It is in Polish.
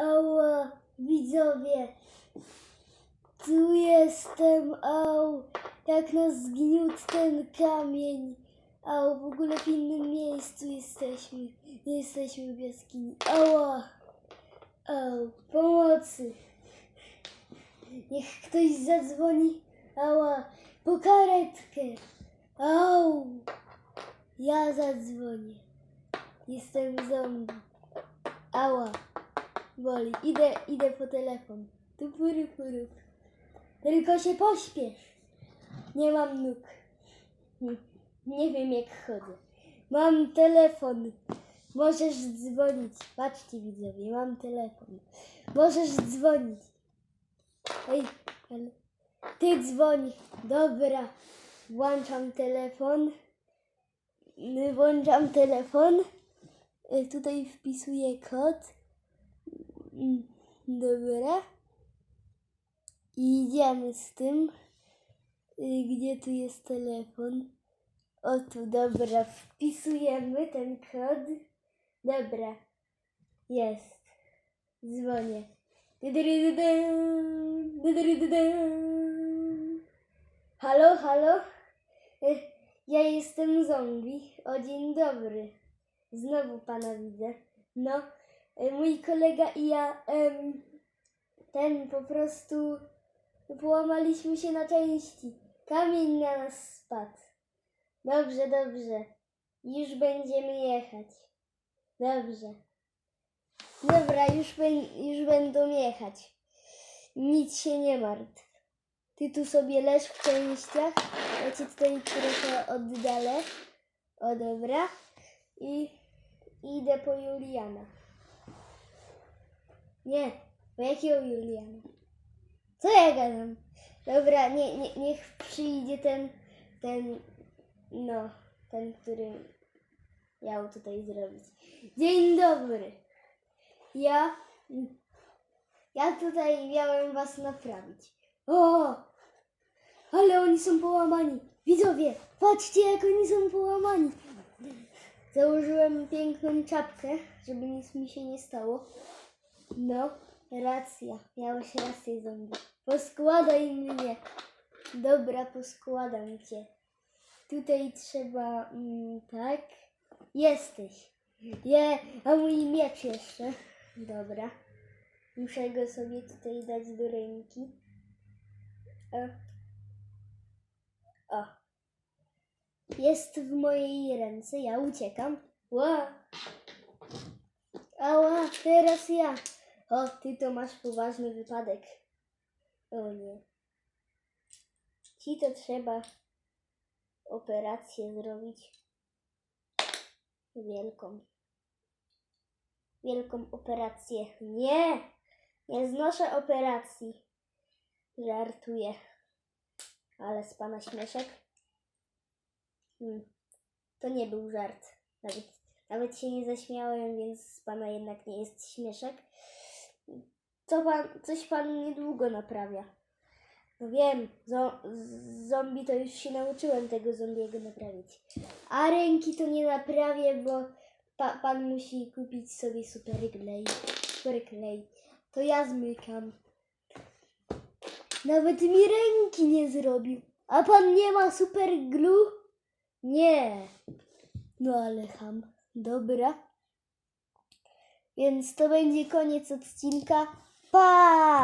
Ała, widzowie. Tu jestem, au. Jak nas zgniótł ten kamień. Au, w ogóle w innym miejscu jesteśmy. Nie jesteśmy w jaskini. Ała. Au, pomocy. Niech ktoś zadzwoni. Ała, po karetkę. Au. Ja zadzwonię. Jestem zombie. Ała. Boli. Idę, idę po telefon. Tu puru, puru. Tylko się pośpiesz. Nie mam nóg. Nie, wiem jak chodzę. Mam telefon. Możesz dzwonić. Patrzcie widzowie, mam telefon. Możesz dzwonić. Ej, ale ty dzwoń. Dobra. Włączam telefon. Włączam telefon. Y, Tutaj wpisuję kod. Dobra. I idziemy z tym. Y, Gdzie tu jest telefon? O tu, dobra. Wpisujemy ten kod. Dobra. Jest. Dzwonię. Halo, halo? Y, Ja jestem zombie. O, dzień dobry. Znowu pana widzę. No, mój kolega i ja, em, ten po prostu połamaliśmy się na części. Kamień na nas spadł. Dobrze, dobrze. Już będziemy jechać. Dobrze. Dobra, już, już będą jechać. Nic się nie martw. Ty tu sobie leż w częściach. Ja cię tutaj trochę oddalę. O, dobra. I idę po Juliana. Nie, po jakiego Juliana? Co ja gadam? Dobra, nie, nie, niech przyjdzie ten, ten, no, ten, który miał tutaj zrobić. Dzień dobry. Ja, ja tutaj miałem was naprawić. O, ale oni są połamani. Widzowie, patrzcie jak oni są połamani. Założyłem piękną czapkę, żeby nic mi się nie stało. No, racja. Miałeś rację, zombie. Poskładaj mnie. Dobra, poskładam cię. Tutaj trzeba... Mm, tak. Jesteś. Je, a mój miecz jeszcze. Dobra. Muszę go sobie tutaj dać do ręki. O. O. Jest w mojej ręce. Ja uciekam. Ła. Ała, teraz ja. O, ty to masz poważny wypadek. O nie. Ci to trzeba operację zrobić. Wielką. Wielką operację. Nie! Nie znoszę operacji. Żartuję. Ale z pana śmieszek? Hmm. To nie był żart. Nawet, nawet się nie zaśmiałem, więc z pana jednak nie jest śmieszek. Co pan, coś pan niedługo naprawia. No wiem, zo, zombie to już się nauczyłem tego zombiego naprawić. A ręki to nie naprawię, bo pa, pan musi kupić sobie super klej. Super klej. To ja zmykam. Nawet mi ręki nie zrobił. A pan nie ma super glue? Nie. No ale ham. Dobra. Więc to będzie koniec odcinka. Pa!